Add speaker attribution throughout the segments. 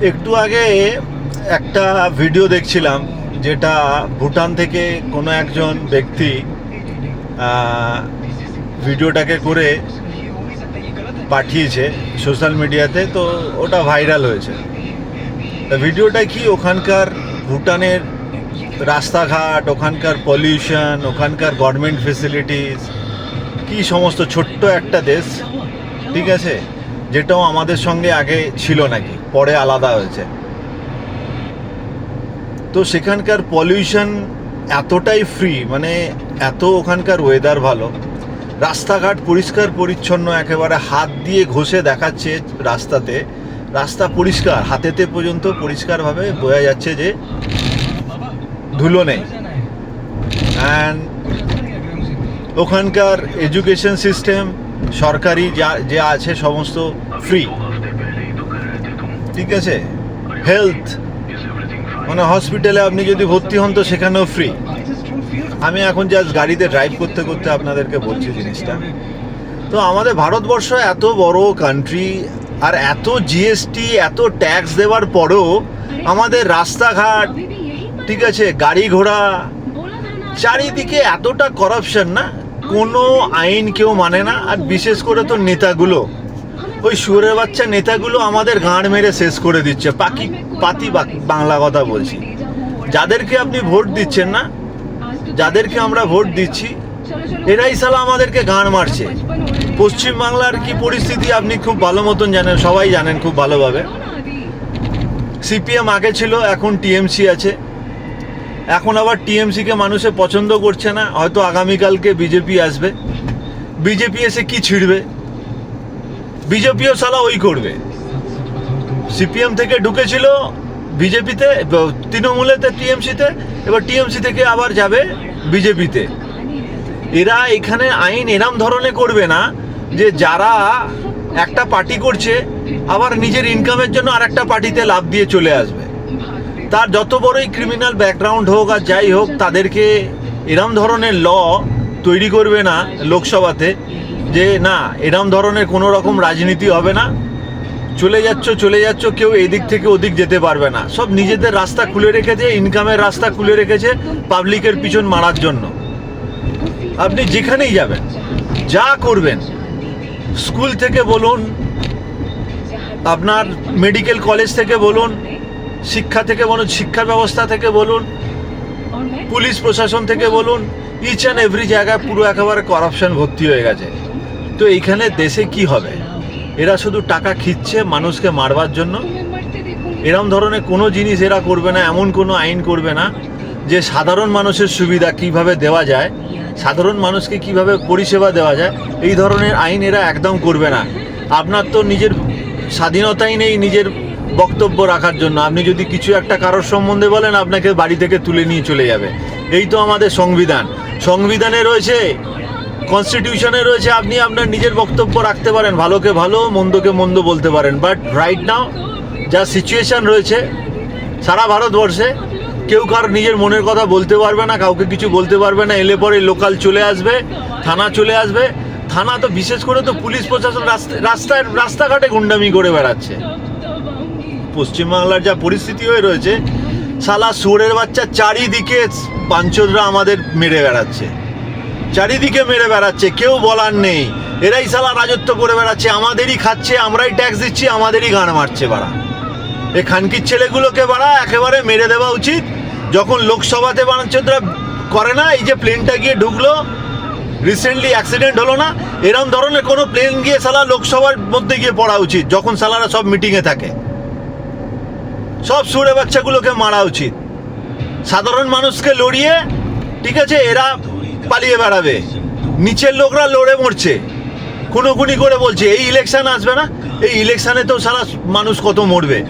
Speaker 1: একটু আগে একটা ভিডিও দেখছিলাম যেটা ভুটান থেকে কোনো একজন ব্যক্তি ভিডিওটাকে করে পাঠিয়েছে সোশ্যাল মিডিয়াতে তো ওটা ভাইরাল হয়েছে। ভিডিওটা কি ওখানকার ভুটানের রাস্তাঘাট, ওখানকার পলিউশন ওখানকার গভর্নমেন্ট ফেসিলিটিস কি সমস্ত ছোট্ট একটা দেশ? ঠিক আছে? যেটাও আমাদের সঙ্গে আগে ছিল নাকি, পরে আলাদা হয়েছে। তো সেখানকার পলিউশন এতটাই ফ্রি মানে এত ওখানকার ওয়েদার ভালো, রাস্তাঘাট পরিষ্কার পরিচ্ছন্ন, একেবারে হাত দিয়ে ঘষে দেখাচ্ছে রাস্তাতে, রাস্তা পরিষ্কার, হাতেতে পর্যন্ত পরিষ্কারভাবে বোঝা যাচ্ছে যে ধুলো নেই। অ্যান্ড ওখানকার এডুকেশন সিস্টেম সরকারি যা, যে আছে সমস্ত ফ্রি ঠিক আছে? হেলথ মানে হসপিটালে আপনি যদি ভর্তি হন তো সেখানেও ফ্রি আমি এখন জাস্ট গাড়িতে ড্রাইভ করতে করতে আপনাদেরকে বলছি জিনিসটা। তো আমাদের ভারতবর্ষ এত বড় কান্ট্রি আর এত জিএসটি এত ট্যাক্স দেওয়ার পরেও আমাদের রাস্তাঘাট, ঠিক আছে, গাড়ি ঘোড়া, চারিদিকে এতটা করাপশন না? কোনো আইন কেউ মানে না, আর বিশেষ করে তো নেতাগুলো। ওই সুরের বাচ্চা নেতাগুলো আমাদের গাঁড় মেরে শেষ করে দিচ্ছে পাকি পাতি বাংলা কথা বলছি। যাদেরকে আপনি ভোট দিচ্ছেন না, যাদেরকে আমরা ভোট দিচ্ছি, এরাই সালা আমাদেরকে গাঁড় মারছে। পশ্চিম বাংলার কি পরিস্থিতি আপনি খুব ভালো মতন জানেন, সবাই জানেন খুব ভালোভাবে। সিপিএম আগে ছিল, এখন টিএমসি আছে। এখন আবার টিএমসিকে মানুষে পছন্দ করছে না, হয়তো আগামীকালকে বিজেপি আসবে। বিজেপি এসে কি ছিড়বে? বিজেপিও সালা ওই করবে। সিপিএম থেকে ঢুকেছিল বিজেপিতে, তৃণমূলেতে, টিএমসিতে, এবার টিএমসি থেকে আবার যাবে বিজেপিতে। এরা এখানে আইন এরম ধরনের করবে না যে যারা একটা পার্টি করছে, আবার নিজের ইনকামের জন্য আর একটা পার্টিতে লাভ দিয়ে চলে আসবে। তার যত বড়ই ক্রিমিনাল ব্যাকগ্রাউন্ড হোক আর যাই হোক, তাদেরকে এরম ধরনের ল তৈরি করবে না লোকসভাতে যে, না, এরম ধরনের কোনো রকম রাজনীতি হবে না। চলে যাচ্ছ চলে যাচ্ছ, কেউ এদিক থেকে ওদিক যেতে পারবে না। সব নিজেদের রাস্তা খুলে রেখেছে ইনকামের রাস্তা খুলে রেখেছে পাবলিকের পিছন মারার জন্য। আপনি যেখানেই যাবেন, যা করবেন স্কুল থেকে বলুন, আপনার মেডিকেল কলেজ থেকে বলুন শিক্ষা থেকে বলুন শিক্ষা ব্যবস্থা থেকে বলুন পুলিশ প্রশাসন থেকে বলুন ইচ অ্যান্ড এভরি জায়গায় পুরো একেবারে করাপশন ভর্তি হয়ে গেছে। তো এইখানে দেশে কি হবে? এরা শুধু টাকা খিচ্ছে মানুষকে মারবার জন্য। এরম ধরনের কোনো জিনিস এরা করবে না এমন কোনো আইন করবে না যে সাধারণ মানুষের সুবিধা কীভাবে দেওয়া যায় সাধারণ মানুষকে কীভাবে পরিষেবা দেওয়া যায় এই ধরনের আইন এরা একদম করবে না। আপনার তো নিজের স্বাধীনতাই নেই নিজের বক্তব্য রাখার জন্য। আপনি যদি কিছু একটা কারোর সম্বন্ধে বলেন, আপনাকে বাড়ি থেকে তুলে নিয়ে চলে যাবে। এই তো আমাদের সংবিধান। সংবিধানে রয়েছে কনস্টিটিউশনে রয়েছে, আপনি আপনার নিজের বক্তব্য রাখতে পারেন, ভালোকে ভালো, মন্দকে মন্দ বলতে পারেন। বাট রাইট নাও যা সিচুয়েশন রয়েছে, সারা ভারতবর্ষে, কেউ কার নিজের মনের কথা বলতে পারবে না, কাউকে কিছু বলতে পারবে না, এলে পরে লোকাল চলে আসবে, থানা চলে আসবে। থানা তো বিশেষ করে তো পুলিশ প্রশাসন রাস্তায় রাস্তাঘাটে গুন্ডামি করে বেড়াচ্ছে। পশ্চিমবাংলার যা পরিস্থিতি হয়ে রয়েছে সালা সুরের বাচ্চা চারিদিকে পাঞ্চদরা আমাদের মেরে বেড়াচ্ছে। চারিদিকে মেরে বেড়াচ্ছে, কেউ বলার নেই। এরাই সালা রাজত্ব করে বেড়াচ্ছে, আমাদেরই খাচ্ছে, আমরাই ট্যাক্স দিচ্ছি, আমাদেরই গান মারছে বাড়া। এ খানকির ছেলেগুলোকে বাড়া, একেবারে মেরে দেওয়া উচিত। যখন লোকসভাতে বাণিজ্যরা করে না, এই যে প্লেনটা গিয়ে ঢুকলো রিসেন্টলি অ্যাক্সিডেন্ট হলো না, এরম ধরনের কোনো প্লেন গিয়ে সালা লোকসভার মধ্যে গিয়ে পড়া উচিত, যখন সালারা সব মিটিংয়ে থাকে। সব সুরে বাচ্চাগুলোকে মারা উচিত। সাধারণ মানুষকে লড়িয়ে, ঠিক আছে, এরা পালিয়ে বেড়াবে। নিচের লোকরা লড়ে মরছে। খুনোখুনি করে বলছে, এই ইলেকশন আসবে না? এই ইলেকশনে তো সারা মানুষ কত মরবে?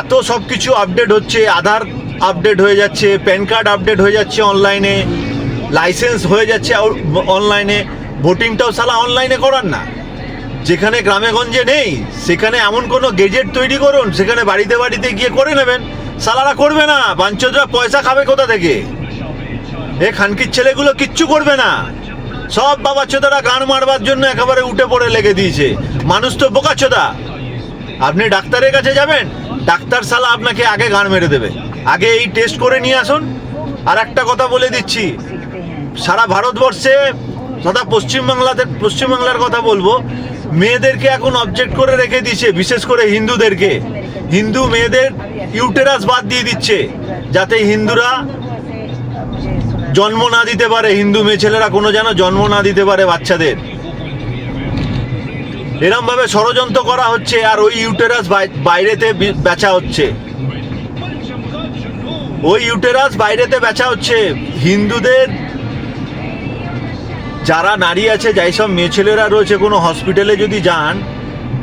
Speaker 1: এত সব কিছু আপডেট হচ্ছে, আধার আপডেট হয়ে যাচ্ছে, প্যান কার্ড আপডেট হয়ে যাচ্ছে অনলাইনে লাইসেন্স হয়ে যাচ্ছে অনলাইনে ভোটিংটাও সালা অনলাইনে করার না। যেখানে গ্রামে গঞ্জে নেই, সেখানে এমন কোনো গেজেট তৈরি করুন, সেখানে বাড়িতে বাড়িতে গিয়ে করে নেবেন। সালারা করবে না, বাঞ্চদরা পয়সা খাবে কোথা থেকে? এ খানকির ছেলেগুলো কিচ্ছু করবে না। সব বাবা চোদারা গান মারবার জন্য একেবারে উঠে পড়ে লেগে দিয়েছে। মানুষ তো বোকা চোদা। আপনি ডাক্তারের কাছে যাবেন, ডাক্তার সালা আপনাকে আগে গান মেরে দেবে। আগে এই টেস্ট করে নিয়ে আসুন। আর একটা কথা বলে দিচ্ছি, সারা ভারতবর্ষে তথা পশ্চিমবাংলাতে পশ্চিমবাংলার কথা বলব মেয়েদেরকে এখন অবজেক্ট করে রেখে দিচ্ছে বিশেষ করে হিন্দুদেরকে। হিন্দু মেয়েদের ইউটেরাস বাদ দিয়ে দিচ্ছে, যাতে হিন্দুরা জন্ম না দিতে পারে। হিন্দু মেয়ে ছেলেরা কোনো যেন জন্ম না দিতে পারে বাচ্চাদের। এরম ভাবে ষড়যন্ত্র করা হচ্ছে আর ওই ইউটেরাস বাই- বাইরেতে বেচা হচ্ছে। ওই ইউটেরাস বাইরেতে বেচা হচ্ছে। হিন্দুদের যারা নারী আছে, যাই সব মেয়ে ছেলেরা রয়েছে, কোনো হসপিটালে যদি যান,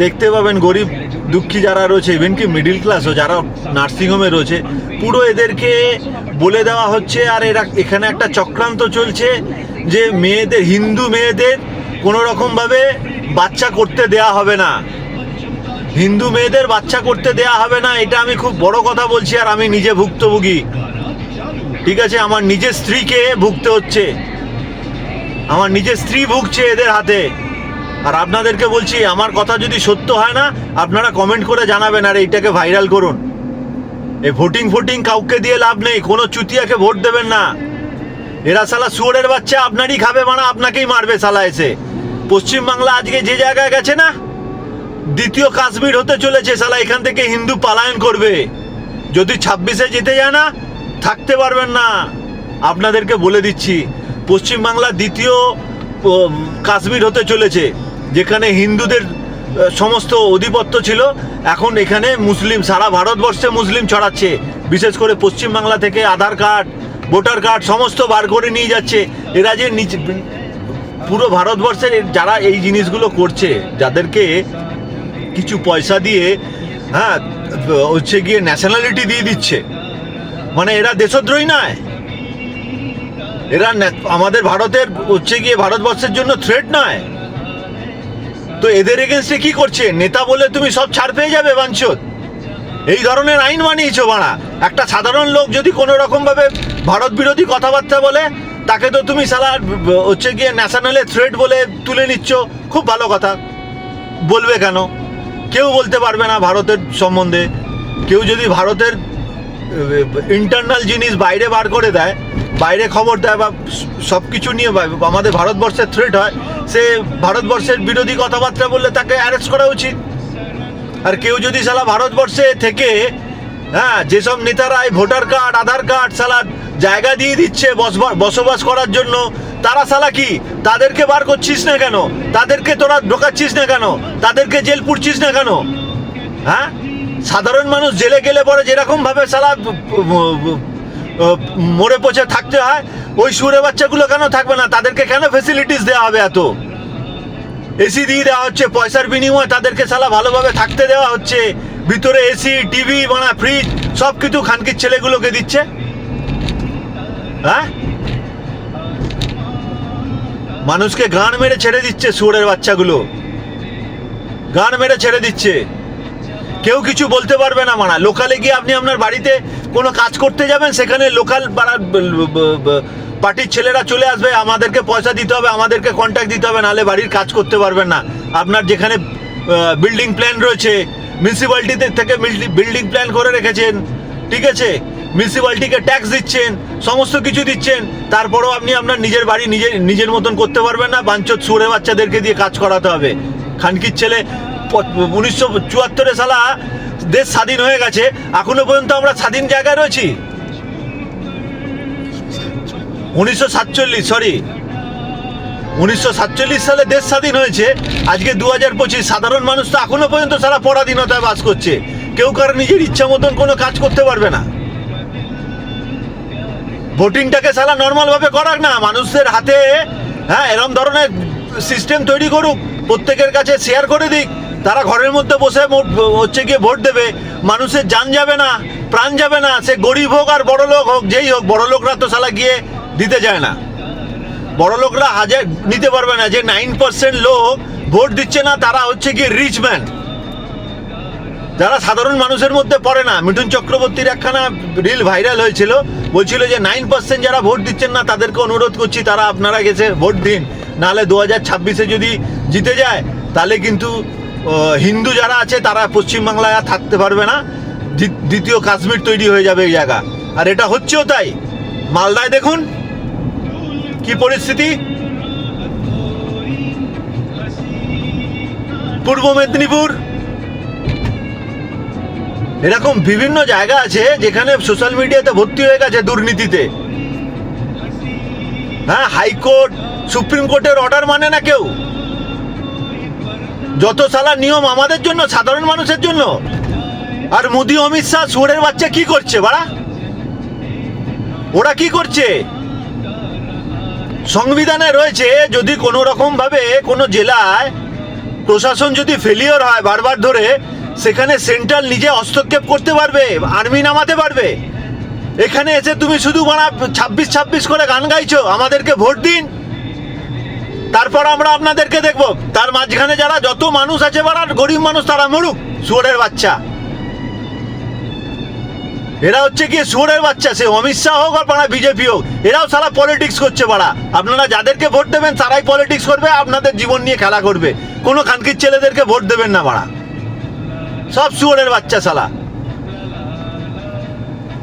Speaker 1: দেখতে পাবেন গরিব, দুঃখী যারা রয়েছে ইভেন কি মিডিল ক্লাসও যারা নার্সিংহোমে রয়েছে, পুরো এদেরকে বলে দেওয়া হচ্ছে, আর এরা এখানে একটা চক্রান্ত চলছে যে মেয়েদের, হিন্দু মেয়েদের কোনো রকমভাবে বাচ্চা করতে দেয়া হবে না। হিন্দু মেয়েদের বাচ্চা করতে দেয়া হবে না, এটা আমি খুব বড় কথা বলছি, আর আমি নিজে ভুক্তভোগী। ঠিক আছে, আমার নিজের স্ত্রীকে ভুগতে হচ্ছে। আমার নিজের স্ত্রী ভুগছে এদের হাতে। আর আপনাদেরকে বলছি, আমার কথা যদি সত্য হয় না, আপনারা কমেন্ট করে জানাবেন, আর এইটাকে ভাইরাল করুন। এই ভোটিং ফোটিং কাউকে দিয়ে লাভ নেই, কোনো চুতিয়াকে ভোট দেবেন না। এরা সালা শুয়োরের বাচ্চা, আপনারই খাবে মানা আপনাকেই মারবে সালা এসে। পশ্চিমবাংলা আজকে যে জায়গায় গেছে না, দ্বিতীয় কাশ্মীর হতে চলেছে সালা এখান থেকে হিন্দু পালায়ন করবে। যদি ছাব্বিশে যেতে যায় না, থাকতে পারবেন না। আপনাদেরকে বলে দিচ্ছি পশ্চিমবাংলা দ্বিতীয় কাশ্মীর হতে চলেছে, যেখানে হিন্দুদের সমস্ত অধিপত্য ছিল। এখন এখানে মুসলিম, সারা ভারতবর্ষে মুসলিম ছড়াচ্ছে। বিশেষ করে পশ্চিমবাংলা থেকে আধার কার্ড, ভোটার কার্ড সমস্ত বার করে নিয়ে যাচ্ছে। এরা যে নিচ পুরো ভারতবর্ষের যারা এই জিনিসগুলো করছে, যাদেরকে কিছু পয়সা দিয়ে হ্যাঁ হচ্ছে গিয়ে ন্যাশনালিটি দিয়ে দিচ্ছে। মানে এরা দেশদ্রোহী নয়। এরা আমাদের ভারতের, হচ্ছে গিয়ে ভারতবর্ষের জন্য থ্রেট নয়। তো এদের এগেনস্টে কি করছে? নেতা বলে তুমি সব ছাড় পেয়ে যাবে বাঞ্চত এই ধরনের আইন বানিয়েছো বাড়া। একটা সাধারণ লোক যদি কোনো রকম ভাবে ভারত বিরোধী কথাবার্তা বলে, তাকে তো তুমি সালা, হচ্ছে গিয়ে ন্যাশনালে থ্রেট বলে তুলে নিচ্ছ। খুব ভালো কথা। বলবে কেন? কেউ বলতে পারবে না ভারতের সম্বন্ধে। কেউ যদি ভারতের ইন্টারনাল জিনিস বাইরে বার করে দেয় বাইরে খবর দেয় বা সব কিছু নিয়ে আমাদের ভারতবর্ষের থ্রেট হয়, সে ভারতবর্ষের বিরোধী কথাবার্তা বললে তাকে অ্যারেস্ট করা উচিত। আর কেউ যদি সালা ভারতবর্ষে থেকে হ্যাঁ যেসব নেতারা এই ভোটার কার্ড, আধার কার্ড সালা জায়গা দিয়ে দিচ্ছে বসবা- বসবাস করার জন্য, তারা সালা কি? তাদেরকে বার করছিস না কেন? তাদেরকে তোরা ঢোকাচ্ছিস না কেন? তাদেরকে জেল পুড়ছিস না কেন? হ্যাঁ? সাধারণ মানুষ জেলে গেলে পরে যেরকম ভাবে সালা মরে পচে থাকতে হয়, ওই সুরে বাচ্চাগুলো কেন থাকবে না? তাদেরকে কেন ফেসিলিটিস দেওয়া হবে এত? এসি দিয়ে দেওয়া হচ্ছে, পয়সার বিনিময়ে তাদেরকে সালা ভালোভাবে থাকতে দেওয়া হচ্ছে। ভিতরে এসি টিভি বানা ফ্রিজ সব কিছু খানকির ছেলেগুলোকে দিচ্ছে। হ্যাঁ? মানুষকে গান মেরে ছেড়ে দিচ্ছে সুরের বাচ্চাগুলো। গান মেরে ছেড়ে দিচ্ছে। কেউ কিছু বলতে পারবে না মানা। লোকালে গিয়ে আপনি আপনার বাড়িতে কোনো কাজ করতে যাবেন, সেখানে লোকাল পাড়ার পার্টির ছেলেরা চলে আসবে, আমাদেরকে পয়সা দিতে হবে, আমাদেরকে কন্ট্যাক্ট দিতে হবে, নাহলে বাড়ির কাজ করতে পারবেন না। আপনার যেখানে বিল্ডিং প্ল্যান রয়েছে মিউনিসিপ্যালিটিতে থেকে বিল্ডিং প্ল্যান করে রেখেছেন, ঠিক আছে? মিউনিসিপ্যালিটিকে ট্যাক্স দিচ্ছেন, সমস্ত কিছু দিচ্ছেন, তারপরেও আপনি আপনার নিজের বাড়ি নিজে, নিজের মতন করতে পারবেন না, বাঞ্চত সুরে বাচ্চাদেরকে দিয়ে কাজ করাতে হবে। খানকির ছেলে উনিশশো চুয়াত্তরে সালা দেশ স্বাধীন হয়ে গেছে, এখনও পর্যন্ত আমরা স্বাধীন জায়গায় রয়েছি? উনিশশো সাতচল্লিশ সরি উনিশশো সাতচল্লিশ সালে দেশ স্বাধীন হয়েছে, আজকে দু হাজার পঁচিশ, সাধারণ মানুষ তো এখনও পর্যন্ত সারা পরাধীনতায় বাস করছে। কেউ কারও নিজের ইচ্ছা মতন কোনো কাজ করতে পারবে না। ভোটিংটাকে সালা নর্মাল ভাবে করাক না, মানুষদের হাতে হ্যাঁ এরম ধরনের সিস্টেম তৈরি করুক, প্রত্যেকের কাছে শেয়ার করে দিক। তারা ঘরের মধ্যে বসে হচ্ছে গিয়ে ভোট দেবে। মানুষের যান যাবে না, প্রাণ যাবে না, সে গরিব হোক আর বড় লোক হোক, যেই হোক, বড় লোকরা তো সালা গিয়ে দিতে যায় না। বড় লোকরা হাজার, নিতে পারবে না যে নাইন পার্সেন্ট লোক ভোট দিচ্ছে না, তারা হচ্ছে গিয়ে রিচ ম্যান যারা সাধারণ মানুষের মধ্যে পড়ে না, মিঠুন চক্রবর্তীর একখানা রিল ভাইরাল হয়েছিল, বলছিল যে নাইন পার্সেন্ট যারা ভোট দিচ্ছেন না, তাদেরকে অনুরোধ করছি, তারা আপনারা গেছে ভোট দিন। নাহলে দু হাজার ছাব্বিশে যদি জিতে যায়, তাহলে কিন্তু হিন্দু যারা আছে, তারা পশ্চিমবাংলায় আর থাকতে পারবে না। দ্বি- দ্বিতীয় কাশ্মীর তৈরি হয়ে যাবে এই জায়গা। আর এটা হচ্ছেও তাই। মালদায় দেখুন, কি পরিস্থিতি। পূর্ব মেদিনীপুর। এরকম বিভিন্ন জায়গা আছে, যেখানে সোশ্যাল মিডিয়াতে ভর্তি হয়ে গেছে দুর্নীতিতে। হ্যাঁ হাইকোর্ট, সুপ্রিম কোর্টের অর্ডার মানে না কেউ? যত সালা নিয়ম আমাদের জন্য, সাধারণ মানুষের জন্য। আর মোদি, অমিত শাহ সুরের বাচ্চা কি করছে, বাড়া? ওরা কি করছে? সংবিধানে রয়েছে, যদি কোনো রকম ভাবে কোনো জেলায় প্রশাসন যদি ফেলিওর হয় বারবার ধরে, সেখানে সেন্ট্রাল নিজে হস্তক্ষেপ করতে পারবে আর্মি নামাতে পারবে। এখানে এসে তুমি শুধু মানা ছাব্বিশ ছাব্বিশ করে গান গাইছো, আমাদেরকে ভোট দিন। তারপর আমরা আপনাদেরকে দেখব। তার মাঝখানে যারা যত মানুষ আছে বাড়ার গরিব মানুষ তারা মরুক, শুয়োরের বাচ্চা। এরা হচ্ছে কি শুয়োরের বাচ্চা, সে অমিত শাহ হোক আর পাড়া বিজেপি হোক, এরাও সারা পলিটিক্স করছে বাড়া। আপনারা যাদেরকে ভোট দেবেন, তারাই পলিটিক্স করবে, আপনাদের জীবন নিয়ে খেলা করবে। কোনো খানকির ছেলেদেরকে ভোট দেবেন না বাড়া। সব শুয়োরের বাচ্চা সালা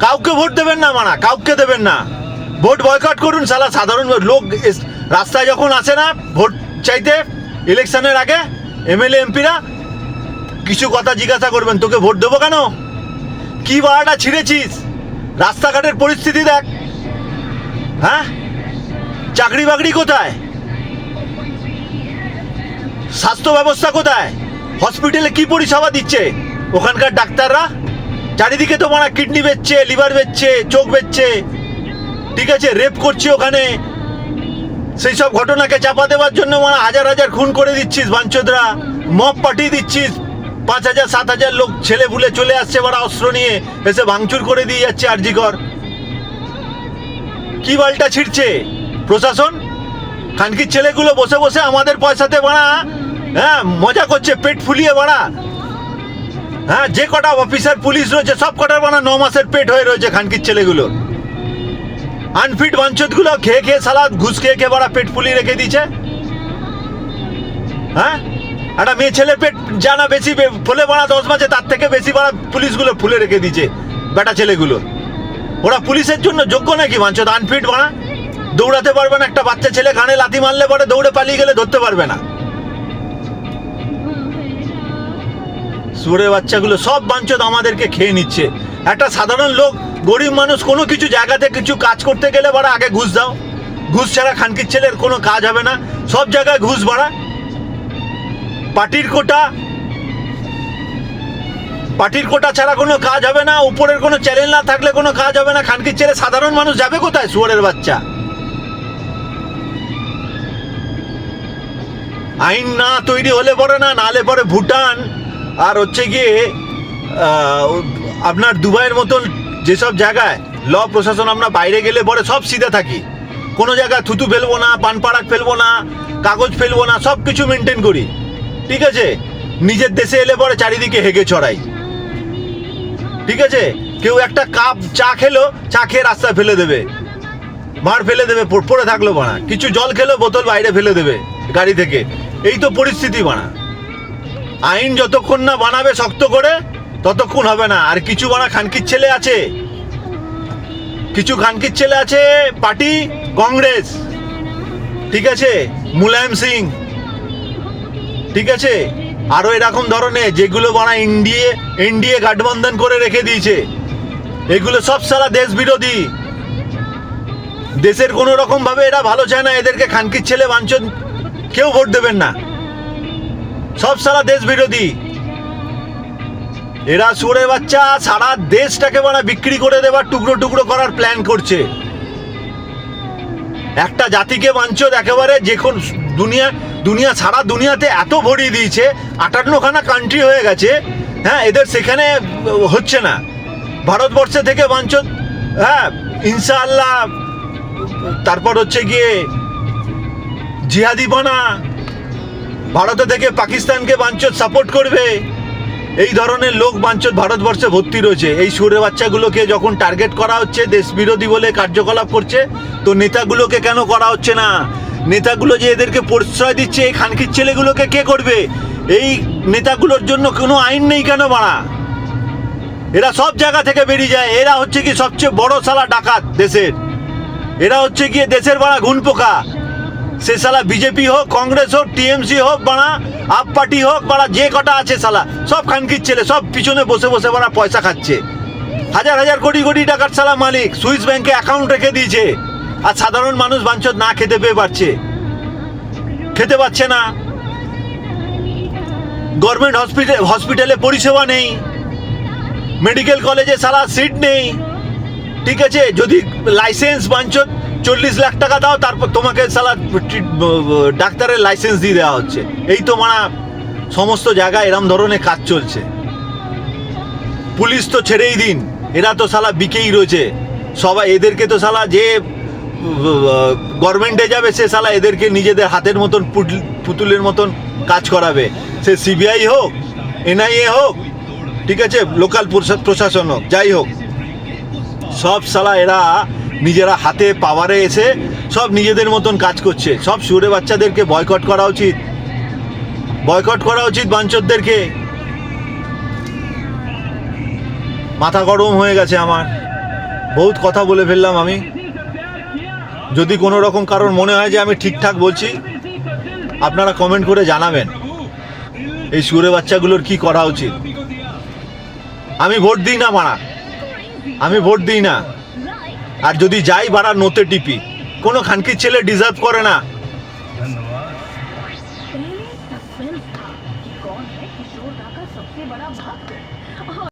Speaker 1: কাউকে ভোট দেবেন না মানা কাউকে দেবেন না। ভোট বয়কট করুন সালা সাধারণ লোক রাস্তায় যখন আসে না, ভোট চাইতে, ইলেকশনের আগে এমএলএ, এমপিরা কিছু কথা জিজ্ঞাসা করবেন, তোকে ভোট দেবো কেন? কি বাড়াটা ছিঁড়েছিস? রাস্তাঘাটের পরিস্থিতি দেখ। হ্যাঁ? চাকরি বাকরি কোথায়? স্বাস্থ্য ব্যবস্থা কোথায়? হসপিটালে কি পরিষেবা দিচ্ছে? ওখানকার ডাক্তাররা, চারিদিকে তো মারা কিডনি বেচছে, লিভার বেচছে, চোখ বেচছে। ঠিক আছে, রেপ করছে ওখানে সেই সব ঘটনাকে চাপা দেওয়ার জন্য মানে হাজার হাজার খুন করে দিচ্ছিস, বাঞ্চোদরা। মপ পাঠিয়ে দিচ্ছিস। পাঁচ হাজার, সাত হাজার লোক ছেলে ভুলে চলে আসছে, ওরা অস্ত্র নিয়ে এসে ভাঙচুর করে দিয়ে যাচ্ছে আরজিকর। কি বালটা ছিড়ছে? প্রশাসন? খানকির ছেলেগুলো বসে বসে আমাদের পয়সাতে বাড়া হ্যাঁ মজা করছে, পেট ফুলিয়ে বাড়া হ্যাঁ যে কটা অফিসার, পুলিশ রয়েছে, সব কটার বানা ন মাসের পেট হয়ে রয়েছে খানকির ছেলেগুলো আনফিট বাঞ্চতগুলো খেয়ে খেয়ে সালাদ, ঘুষ খেয়ে খেয়ে বাড়া পেট ফুলিয়ে রেখে দিয়েছে। হ্যাঁ? একটা মেয়ে ছেলে পেট জানা বেশি ফুলে বাড়া দশ মাসে তার থেকে বেশি বাড়া পুলিশগুলো ফুলে রেখে দিয়েছে বেটা ছেলেগুলো। ওরা পুলিশের জন্য যোগ্য নাকি বাঞ্চত? আনফিট বাড়া দৌড়াতে পারবে না একটা বাচ্চা ছেলে গানে লাথি মারলে পরে দৌড়ে পালিয়ে গেলে ধরতে পারবে না। সুরে বাচ্চাগুলো সব বাঞ্চত আমাদেরকে খেয়ে নিচ্ছে। একটা সাধারণ লোক গরিব মানুষ কোনো কিছু জায়গাতে কিছু কাজ করতে গেলে বাড়া আগে ঘুষ দাও। ঘুষ ছাড়া খানকির ছেলের কোনো কাজ হবে না। সব জায়গায় ঘুষ বাড়া। পার্টির কোটা। পার্টির কোটা ছাড়া কোনো কাজ হবে না। উপরের কোনো চ্যানেল না থাকলে কোনো কাজ হবে না। খানকির ছেলে সাধারণ মানুষ যাবে কোথায় সুয়ারের বাচ্চা? আইন না তৈরি হলে পরে না নালে পরে ভুটান। আর হচ্ছে গিয়ে আপনার দুবাইয়ের মতন যেসব জায়গায় ল প্রশাসন আমরা বাইরে গেলে পরে সব সিধে থাকি। কোনো জায়গায় থুতু ফেলব না, পান পাড়াক ফেলব না, কাগজ ফেলব না, সব কিছু মেনটেন করি। ঠিক আছে? নিজের দেশে এলে পরে চারিদিকে হেগে ছড়াই ঠিক আছে? কেউ একটা কাপ চা খেলো, চা খেয়ে রাস্তায় ফেলে দেবে। মার ফেলে দেবে পড়ে থাকল বানা কিছু জল খেলো, বোতল বাইরে ফেলে দেবে গাড়ি থেকে। এই তো পরিস্থিতি বানা আইন যতক্ষণ না বানাবে শক্ত করে ততক্ষণ হবে না। আর কিছু বানা খানকির ছেলে আছে। কিছু খানকির ছেলে আছে পার্টি কংগ্রেস। ঠিক আছে? মুলায়ম সিং। ঠিক আছে? আরও এরকম ধরনের যেগুলো বানা ইন্ডিয়ে এনডিএ গাঠবন্ধন করে রেখে দিয়েছে। এগুলো সব সারা দেশ বিরোধী দেশের কোনো রকম ভাবে এরা ভালো চায় না, এদেরকে খানকির ছেলে বাঞ্চন। কেউ ভোট দেবেন না। সব সারা দেশ বিরোধী এরা সুরে বাচ্চা সারা দেশটাকে মানে বিক্রি করে দেবার টুকরো টুকরো করার প্ল্যান করছে। একটা জাতিকে বাঞ্চত একেবারে যে কোন দুনিয়া দুনিয়া, সারা দুনিয়াতে এত ভরিয়ে দিয়েছে, আটান্নখানা কান্ট্রি হয়ে গেছে হ্যাঁ এদের সেখানে হচ্ছে না। ভারতবর্ষে থেকে বাঞ্চত হ্যাঁ ইনশাআল্লাহ, তারপর হচ্ছে গিয়ে জিহাদি বানা, ভারতে থেকে পাকিস্তানকে বাঞ্চত সাপোর্ট করবে। এই ধরনের লোক বাঞ্চত ভারতবর্ষে ভর্তি রয়েছে। এই সুরে বাচ্চাগুলোকে যখন টার্গেট করা হচ্ছে দেশ বিরোধী বলে কার্যকলাপ করছে, তো নেতাগুলোকে কেন করা হচ্ছে না? নেতাগুলো যে এদেরকে প্রশ্রয় দিচ্ছে, এই খানকির ছেলেগুলোকে কে করবে? এই নেতাগুলোর জন্য কোনো আইন নেই কেন বাড়া? এরা সব জায়গা থেকে বেরিয়ে যায়। এরা হচ্ছে কি সবচেয়ে বড় সালা ডাকাত দেশের। এরা হচ্ছে গিয়ে দেশের বাড়া ঘুন পোকা সে সালা বিজেপি হোক, কংগ্রেস হোক, টিএমসি হোক, বাড়া আপ পার্টি হোক, বাড়া যে কটা আছে সালা, সব খানকির ছেলে, সব পিছনে বসে বসে বাড়া পয়সা খাচ্ছে। হাজার হাজার কোটি কোটি টাকার সালা মালিক সুইস ব্যাংকে অ্যাকাউন্ট রেখে দিয়েছে। আর সাধারণ মানুষ বাঞ্চত না খেতে পেয়ে পারছে। খেতে পাচ্ছে না। গভর্নমেন্ট হসপিটাল হসপিটালে পরিষেবা নেই। মেডিকেল কলেজে সারা সিট নেই। ঠিক আছে? যদি লাইসেন্স বাঞ্চত চল্লিশ লাখ টাকা দাও, তারপর তোমাকে সালা ডাক্তারের লাইসেন্স দিয়ে দেওয়া হচ্ছে। এই তো মানা সমস্ত জায়গায় এরম ধরনের কাজ চলছে। পুলিশ তো ছেড়েই দিন, এরা তো সালা বিকেই রয়েছে। সবাই এদেরকে তো সালা যে গভর্নমেন্টে যাবে, সে সালা এদেরকে নিজেদের হাতের মতন পুতুলের মতন কাজ করাবে। সে সিবিআই হোক এনআইএ হোক, ঠিক আছে লোকাল প্রশাসন হোক, যাই হোক। সব সালা এরা নিজেরা হাতে পাওয়ারে এসে সব নিজেদের মতন কাজ করছে। সব সুরে বাচ্চাদেরকে বয়কট করা উচিত। বয়কট করা উচিত বাঞ্চরদেরকে মাথা গরম হয়ে গেছে আমার। বহুত কথা বলে ফেললাম আমি। যদি কোনো রকম কারণ মনে হয় যে আমি ঠিকঠাক বলছি, আপনারা কমেন্ট করে জানাবেন। এই সুরে বাচ্চাগুলোর কি করা উচিত? আমি ভোট দিই না মারা। আমি ভোট দিই না। আর যদি যাই বাড়া নোতে টিপি। কোনো খানকির ছেলে ডিজার্ভ করে না।